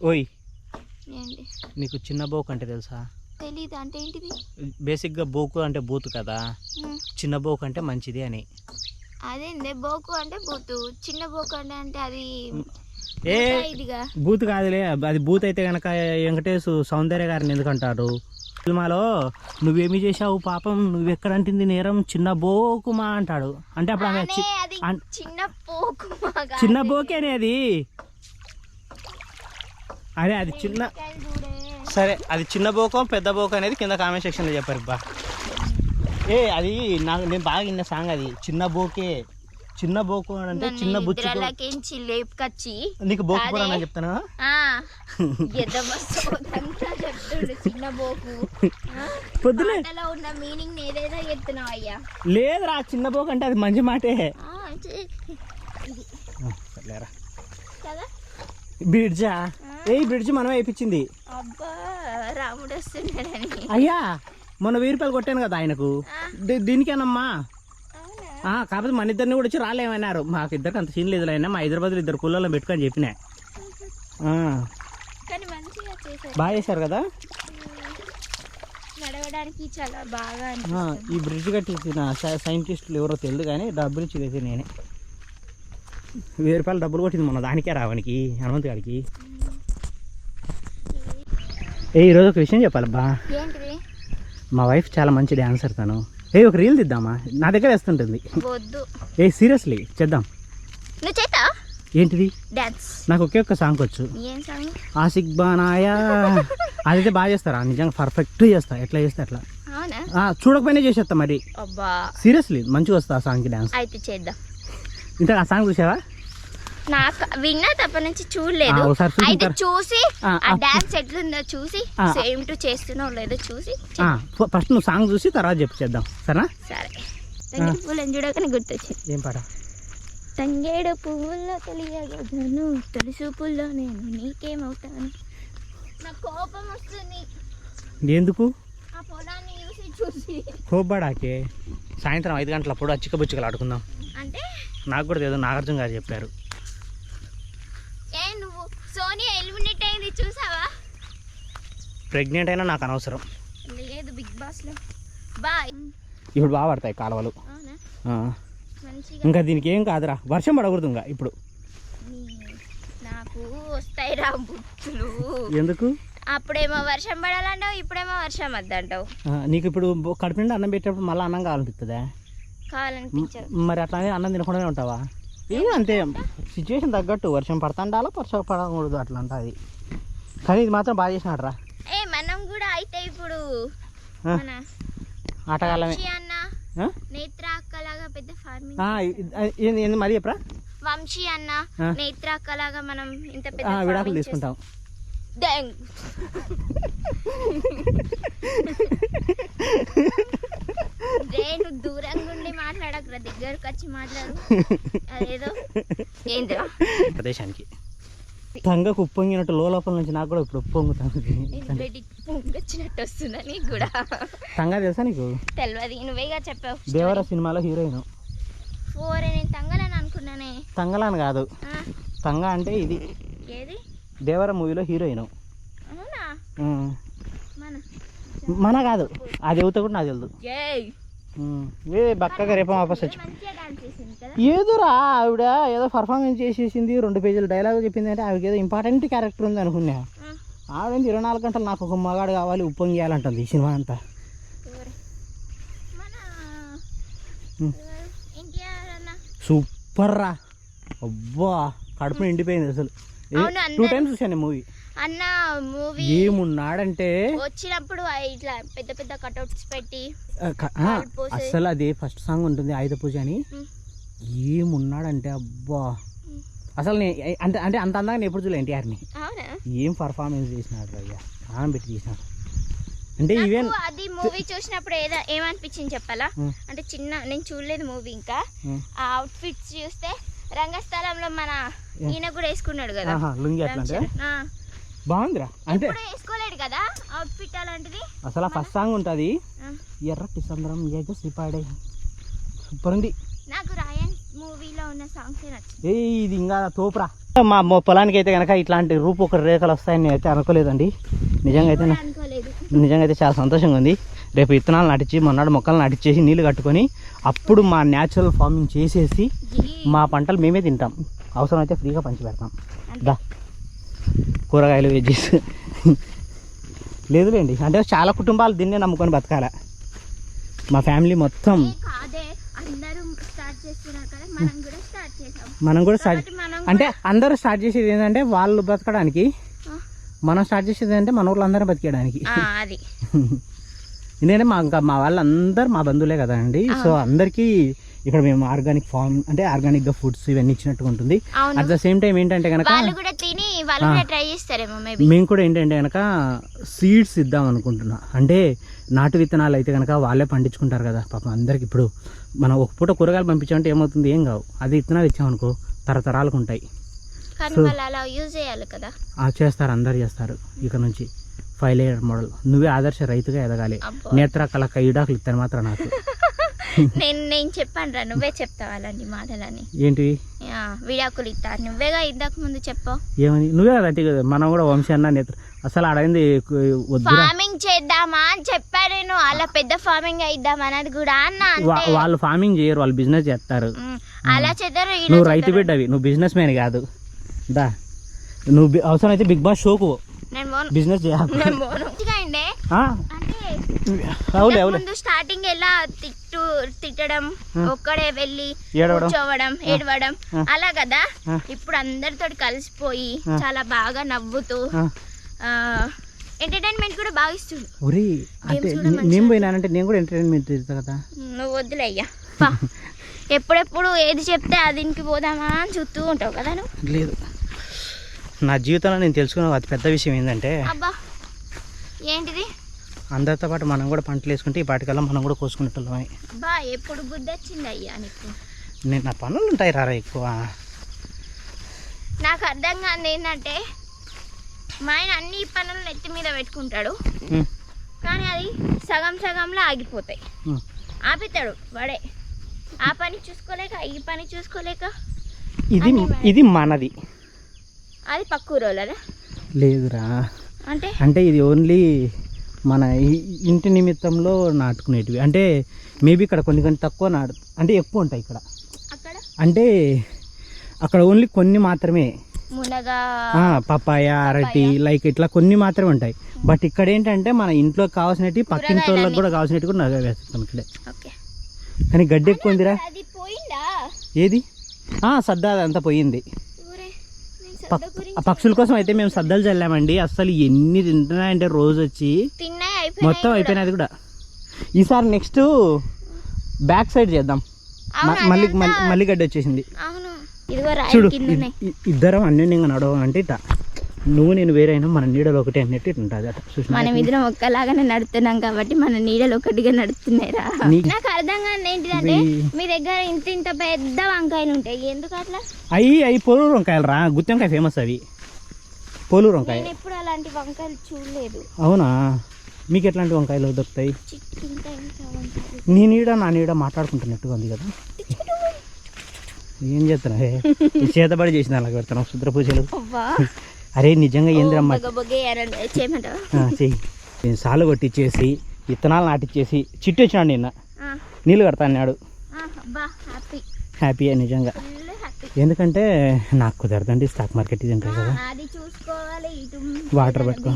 ఓయ్ నీకు చిన్న బోకు అంటే తెలుసా? తెలీదు అంటే ఏంటిది? బేసిక్గా బోకు అంటే బూత్ కదా. చిన్న బోకు అంటే మంచిది అని. అదేందే? బోకు అంటే బూతు. చిన్న బోకు అంటే అంటే అది ఏ బూత్ కాదులే అది బూత్ అయితే కనుక వెంకటేష్ సౌందర్య గారిని ఎందుకంటారు? సినిమాలో నువ్వేమి చేశావు పాపం? నువ్వెక్కడంటింది నేరం? చిన్న బోకుమా అంటాడు. అంటే అప్పుడు ఆమె అది చిన్న బోకేనే అది. అదే అది చిన్న. సరే అది చిన్న బోకం పెద్ద బోకం అనేది కింద కామెంట్ సెక్షన్లో చెప్పారు బా. ఏ అది నాకు నేను బాగా విన్న సాంగ్ అది. చిన్న బోకే. చిన్న బోకు అని అంటే చిన్న నన్ను బుచ్చు నిద్రలకించి లేపుకొచ్చి నీకు బోకు అదే. పురాణం చెప్తానా? చిన్న బోకు? పొద్దునే ఉన్న మీనింగ్ ఏదైనా చెప్తున్నావు అయ్యా. లేదురా చిన్న బోకు అంటే అది మంచి మాటే. సర్లేరా. కదా? బ్రిడ్జా ఏ బ్రిడ్జ్ మనమే వేయించింది. అబ్బా రాముడు వస్తున్నాడని. అయ్యా మొన్న వెయ్యి రూపాయలు కొట్టాను కదా ఆయనకు. దీనికేనమ్మా? కాకపోతే మన ఇద్దరిని కూడా వచ్చి రాలేమన్నారు. మాకు ఇద్దరికి అంత సీన్ లేదు అయినా మా హైదరాబాద్లో ఇద్దరు కుళ్ళలో పెట్టుకొని చెప్పినా. బాగా చేశారు కదా? నడవడానికి చాలా బాగా ఆ, అనిపిస్తుంది. ఈ బ్రిడ్జ్ కట్టించిన సైంటిస్టులు ఎవరో తెలియదు కానీ డబ్బులు ఇచ్చేది నేనే. వెయ్యి రూపాయలు డబ్బులు కొట్టింది మొన్న దానికే రావడానికి హనుమంత్ గారికి. ఏ ఈరోజు ఒక విషయం చెప్పాలబ్బా. మా వైఫ్ చాలా మంచి డాన్సర్ తను. ఏ ఒక రీల్ తీద్దామా నా దగ్గర వేస్తుంటుంది. ఏ సీరియస్లీ చేద్దాం. ఏంటిది? నాకు ఒకే ఒక్క సాంగ్ వచ్చు. ఆసిక్ బానాయా. అదైతే బాగా చేస్తారా? నిజంగా పర్ఫెక్ట్ చేస్తా. ఎట్లా చేస్తే అట్లా. చూడకపోయినా చేసేస్తా మరి. సీరియస్లీ మంచిగా వస్తా ఆ సాంగ్కి డాన్స్ అయితే చేద్దాం. ఇంత ఆ సాంగ్ చూసావా? నాకు విన్నా తప్ప నుంచి చూడలేదు. అయితే చూసి ఆ. డాన్స్ ఎట్లుందో చూసి. సేమ్ టు చేస్తున్నావు లేదో చూసి ఫస్ట్ నువ్వు సాంగ్ చూసి తర్వాత చెప్పు చేద్దాం. సరేనా? సరే. తంగేడు పువ్వులను చూడగానే గుర్తొచ్చింది. ఏం పాట? తంగేడు పువ్వుల్లో తెలియగలను తొలిసు పుల్లో నేను నీకేమవుతాను. నాకు కోపం వస్తుంది. ఎందుకు? కోబ్బడాకే సాయంత్రం ఐదు గంటలప్పుడు అచ్చిక బుచ్చికలు ఆడుకుందాం. అంటే? నాకు కూడా ఏదో నాగార్జున గారు చెప్పారు ఏ నువ్వు సోనియా అయింది చూసావా? ప్రెగ్నెంట్ అయినా నాకు అనవసరం. లేదు బిగ్ బాస్లో. బాయ్. ఇప్పుడు బాగా పడతాయి కాలువలు. ఇంకా దీనికి ఏం కాదురా వర్షం పడకూడదు ఇంకా ఇప్పుడు. నాకు వస్తాయి రా బుద్ధులు ఎందుకు? అప్పుడేమో వర్షం పడాలంటావు ఇప్పుడేమో వర్షం వద్దంటావు. నీకు ఇప్పుడు కడుపు నిండా అన్నం పెట్టేటప్పుడు మళ్ళీ అన్నం కావాలనిపిస్తుందా? కావాలనిపించదు. మరి అట్లానే అన్నం తినకుండానే ఉంటావా? ఇది అంతే సిచ్యువేషన్ తగ్గట్టు వర్షం పడుతుండాలా వర్షం పడకూడదు అట్లా ఉంటుంది కానీ ఇది మాత్రం బాగా చేసినాడు రా ఏ మనం కూడా అయితే ఇప్పుడు ఆటగాళ్ళమే. వంశీ అన్న ఆ? నేత్ర అక్కలాగా పెద్ద ఫార్మింగ్ మరీ చెప్పరా? వంశీ అన్న. నేత్ర అక్కలాగా మనం ఇంత పెద్ద విడాకులు తీసుకుంటాం. దూరంగా ఉండి మాట్లాడకురా దగ్గరకు వచ్చి మాట్లాడు. అదేదో. ఏందిరా? ప్రదేశానికి. తంగకు ఉప్పొంగినట్టు లోపల నుంచి నాకు కూడా ఇప్పుడు బయటికి పొంగొచ్చినట్టు వస్తుందా నీకు కూడా. తంగ తెలుసా నీకు? తెలియదు నువ్వేగా చెప్పావు దేవర సినిమాలో హీరోయిన్. ఫోర్ నేను తంగలని అనుకున్నానే. తంగలాని కాదు. తంగ అంటే ఇది. ఏది? దేవర మూవీలో హీరోయిన్. మన కాదు. అది అవుతా కూడా నాకు ఉమ్. ఏ బక్కగా రేపం వాపస్ వచ్చి ఏదోరా ఆవిడ ఏదో పర్ఫార్మెన్స్ చేసేసింది రెండు పేజీలు డైలాగ్ చెప్పింది అంటే ఆవిడకి ఏదో ఇంపార్టెంట్ క్యారెక్టర్ ఉంది అనుకున్నా. ఆవిడ ఇరవై నాలుగు గంటలు నాకు ఒక మగాడు కావాలి ఉప్పొంగియాలంటుంది ఈ సినిమా అంతా. సూపర్ రా అబ్బా కడుపు నిండిపోయింది అసలు. టూ టైమ్స్ చూసాను మూవీ అన్న మూవీ ఏమున్నాడంటే వచ్చినప్పుడు ఇట్లా పెద్ద పెద్ద కటౌట్స్ పెట్టి. అసలు అది ఫస్ట్ సాంగ్ ఉంటుంది ఆయుధ పూజ అని. ఏమున్నాడంటే అబ్బా. అసలు అంటే అంటే అంత అందంగా ఎప్పుడు చూడలే ఎన్టీఆర్ని ఏం పర్ఫార్మెన్స్ చేసినాడు అయ్యా. ప్రాణం పెట్టి చేసినాడు. అంటే ఈవెన్ అది మూవీ చూసినప్పుడు ఏదో ఏమనిపించింది చెప్పాలా. అంటే చిన్న నేను చూడలేదు మూవీ ఇంకా. ఆ అవుట్ ఫిట్స్ చూస్తే రంగస్థలంలో మన ఈయన కూడా వేసుకున్నాడు కదా. లుంగి అట్లా. బాగుందిరా. అంటే వేసుకోలేడు కదా అలాంటిది. అసలు ఫస్ట్ సాంగ్ ఉంటుంది. ఆ. ఎర్రటి సంద్రం ఎగసిపాడే సూపర్ ఉంది. నాకు రాయన్ మూవీలో ఉన్న సాంగ్స్ నచ్చింది ఏ ఇది ఇంకా తోపురా. మా మా పొలానికి అయితే కనుక ఇట్లాంటి రూపు ఒక రేఖలు వస్తాయని నేను అయితే అనుకోలేదండి. నిజంగా అయితే నిజంగా అయితే చాలా సంతోషంగా ఉంది. రేపు విత్తనాలు నాటించి మొన్నటి మొక్కలు నాటించేసి నీళ్ళు కట్టుకొని అప్పుడు మా న్యాచురల్ ఫార్మింగ్ చేసేసి. మా పంటలు మేమే తింటాం. అవసరం అయితే ఫ్రీగా పంచి పెడతాం. దా. కూరగాయలు వెజ్జెస్ లేదులేండి. అంటే చాలా కుటుంబాలు దీన్నే నమ్ముకొని బతకాల. మా ఫ్యామిలీ మొత్తం కాదే కదా మనం కూడా స్టార్ట్ అంటే అందరూ స్టార్ట్ చేసేది ఏంటంటే వాళ్ళు బతకడానికి మనం స్టార్ట్ చేసేది అంటే మన ఊర్లో అందరూ బతికేయడానికి. ఎందుకంటే మా ఇంకా మా వాళ్ళందరూ మా బంధువులే కదండి సో అందరికీ ఇక్కడ మేము ఆర్గానిక్ ఫార్మ్ అంటే ఆర్గానిక్గా ఫుడ్స్ ఇవన్నీ ఇచ్చినట్టుగా ఉంటుంది. అట్ ద సేమ్ టైం ఏంటంటే కనుక తిని వాళ్ళు కూడా ట్రై చేస్తారేమో మేబీ మేము కూడా ఏంటంటే కనుక సీడ్స్ ఇద్దాం అనుకుంటున్నా. అంటే నాటు విత్తనాలు అయితే కనుక వాళ్ళే పండించుకుంటారు కదా పాపం అందరికి ఇప్పుడు. మనం ఒక పూట కూరగాయలు పంపించామంటే ఏమవుతుంది? ఏం కావు. అది విత్తనాలు ఇచ్చామనుకో తరతరాలకు ఉంటాయి. కానీ వాళ్ళు అలా యూజ్ చేయాలి కదా. ఆ చేస్తారు అందరు చేస్తారు ఇక నుంచి. ఫైవ్ లేయర్ మోడల్ నువ్వే ఆదర్శ రైతుగా ఎదగాలి. అబ్బో. నేత్ర కలక ఈడాకులు ఇస్తాను మాత్రం నాకు. నేను నేను చెప్పాను రా నువ్వే చెప్తావు అలాంటి మాటలని. ఏంటివి? విడాకులు ఇస్తా నువ్వేగా ఇంతకు ముందు చెప్పావు ఏమని? నువ్వే కదా మనం కూడా వంశీ అన్న నేత్ర అసలు అడగింది ఫార్మింగ్ చేద్దామా అని చెప్పా నేను. అలా పెద్ద ఫార్మింగ్ అయిద్దాం అన్నది కూడా అన్న వాళ్ళు ఫార్మింగ్ చేయరు వాళ్ళు బిజినెస్ చేస్తారు. అలా చేద్దరు నువ్వు రైతు బిడ్డవి నువ్వు బిజినెస్ మ్యాన్ కాదు. దా. నువ్వు అవసరం అయితే బిగ్ బాస్ షోకు నేను బిజినెస్ చేయాలి అవులే అవులే ముందు స్టార్టింగ్ ఎలా తిట్టు తిట్టడం ఒక్కడే వెళ్ళి కూర్చోవడం ఏడవడం. అలా కదా. ఇప్పుడు అందరితో కలిసిపోయి. చాలా బాగా నవ్వుతూ. ఎంటర్టైన్మెంట్ కూడా బాగా ఇస్తుంది ఒరే అంటే నేను పోయినానంటే నేను కూడా ఎంటర్టైన్మెంట్ తీరుతా కదా? నువ్వు వద్దులే అయ్యా. పా. ఎప్పుడెప్పుడు ఏది చెప్తే అది ఇంటికి పోదామా అని చూస్తూ ఉంటావు కదా నువ్వు? లేదు. నా జీవితంలో నేను తెలుసుకున్న అతి పెద్ద విషయం ఏంటంటే అబ్బా ఏంటిది? అందరితో పాటు మనం కూడా పంటలు వేసుకుంటే ఈ పాటికల్లా మనం కూడా కోసుకునేటోళ్ళమే బా ఎప్పుడు బుద్ధి వచ్చింది అయ్యా నీకు? నేను నా పనులు ఉంటాయి రారా ఎక్కువ. నాకు అర్థం కాదు ఏంటంటే మా ఆయన అన్ని పనులు నెత్తి మీద పెట్టుకుంటాడు. కానీ అది సగం సగంలో ఆగిపోతాయి. ఉమ్. ఆపిస్తాడు వాడే. ఆ పని చూసుకోలేక ఈ పని చూసుకోలేక ఇది ఇది మనది. అది పక్కూరోళ్ళరా లేదురా. అంటే? అంటే ఇది ఓన్లీ మన ఇంటి నిమిత్తంలో నాటుకునేటివి. అంటే మేబీ ఇక్కడ కొన్ని కొన్ని తక్కువ నాటు అంటే ఎక్కువ ఉంటాయి ఇక్కడ. అంటే అక్కడ ఓన్లీ కొన్ని మాత్రమే. పపాయ అరటి లైక్ ఇట్లా కొన్ని మాత్రమే ఉంటాయి. బట్ ఇక్కడ ఏంటంటే మన ఇంట్లో కావాల్సినవి పక్కింటి వాళ్ళకి కూడా కావాల్సినవి కూడా నగ వేస్తాం ఇక్కడే. కానీ గడ్డి ఎక్కువ ఉందిరా? ఏది? ఆ, సద్దా అదంతా పోయింది. ఆ పక్షుల కోసం అయితే మేము సద్దలు చల్లామండి. అసలు ఎన్ని తింటున్నాయంటే రోజు వచ్చి మొత్తం అయిపోయినది కూడా. ఈసారి నెక్స్ట్ బ్యాక్ సైడ్ చేద్దాం. మళ్ళీ మళ్ళీ- గడ్డి వచ్చేసింది. చూడు ఇద్దరం అన్యోన్యంగా నడవాలంటే ఇట్లా. నువ్వు నేను వేరైనా మన నీడలో ఒకటి అన్నట్టు ఇట్లా ఉంటుంది. అట్లా చూసిన మనం ఇద్దరం ఒక్కలాగానే నడుస్తున్నాం కాబట్టి మన నీడలు ఒకటిగా నడుస్తున్నాయిరా. నాకు అర్థం కాదు ఏంటిదంటే మీ దగ్గర ఇంత ఇంత పెద్ద వంకాయలు ఉంటాయి. ఎందుకు అట్లా? అవి అవి పోలూరు వంకాయలు రా గుత్తి వంకాయ ఫేమస్ అవి. పోలూరు వంకాయ. నేను ఎప్పుడు అలాంటి వంకాయలు చూడలేదు. అవునా? మీకు ఎట్లాంటి వంకాయలు దొరుకుతాయి? నీ నీడ నా నీడ మాట్లాడుకుంటున్నట్టుగా ఉంది కదా. ఏం చేస్తున్నా చేతబడి చేసిన అలాగ పెడతాను శుద్ర పూజలు అరే నిజంగా ఏందిరమ్మా? చెయ్యి. నేను సాలు కొట్టించేసి విత్తనాలు నాటిచ్చేసి చిట్టు వచ్చినాడు నిన్న. నీళ్ళు కడతాన్నాడు హ్యాపీ. నిజంగా. ఎందుకంటే నాకు కుదరదండి స్టాక్ మార్కెట్ ఇది ఉంటాయి కదా. వాటర్ పట్టుకో.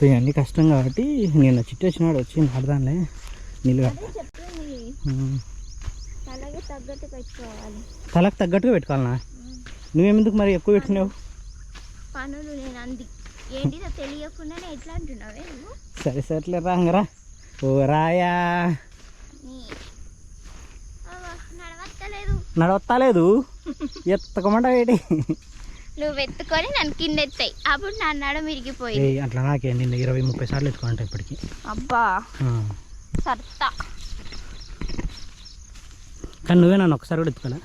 సో ఇవన్నీ కష్టం కాబట్టి నిన్న చిట్టు వచ్చినాడు వచ్చి నాడదాన్లే నీళ్ళు కడతా. తలకు తగ్గట్టుగా పెట్టుకోవాలనా? నువ్వేమెందుకు మరి ఎక్కువ పెట్టుకున్నావు పనులు నేను అంది. ఏంటిదో తెలియకుండానే ఎట్లా అంటున్నావే నువ్వు? సరే సరేలే రాంగరా ఓ రాయా. నడవత్తలేదు. నడవత్తలేదు? ఎత్తకమంట ఏంటి? నువ్వు ఎత్తుకొని నన్ను కింద ఎత్తాయి. అప్పుడు నా నడ మిరిగిపోయి అట్లా నాకే నిన్న ఇరవై ముప్పై సార్లు ఎత్తుకుంటా ఇప్పటికి. అబ్బా. సత్తా కానీ నువ్వే నన్ను ఒకసారి కూడా ఎత్తుకోలే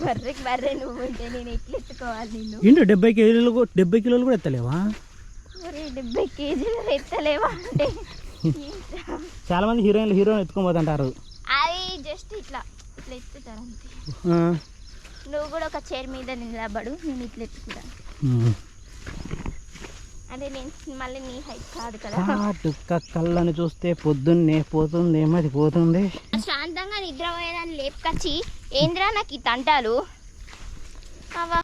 బర్రెకి బర్రె నువ్వు ఉంటే నేను ఎట్లా ఎత్తుకోవాలి నిన్ను ఏంటో డెబ్బై కేజీలు కూ- డెబ్బై కిలోలు కూడా ఎత్తలేవా ఒరే డెబ్బై కేజీలు ఎత్తలేవా అంటే ఏంట్రా? చాలా మంది హీరోయిన్లు హీరోయిన్ ఎత్తుకొని పోతుంటారు జస్ట్ ఇట్లా ఇట్లా ఎత్తుతారు అంతే ఆ. నువ్వు కూడా ఒక చైర్ మీద నిలబడు నేను ఇట్లా ఎత్తుకుంటాను ఉమ్. అదే నేను మళ్ళీ నీ హైట్ కాదు కదా. కాటుక కళ్ళని చూస్తే పొద్దున్నే పోతుంది మరి పోతుంది? శాంతంగా నిద్రపోయేదాన్ని లేపుకొచ్చి ఏంద్రా నాకు ఈ తంటాలు?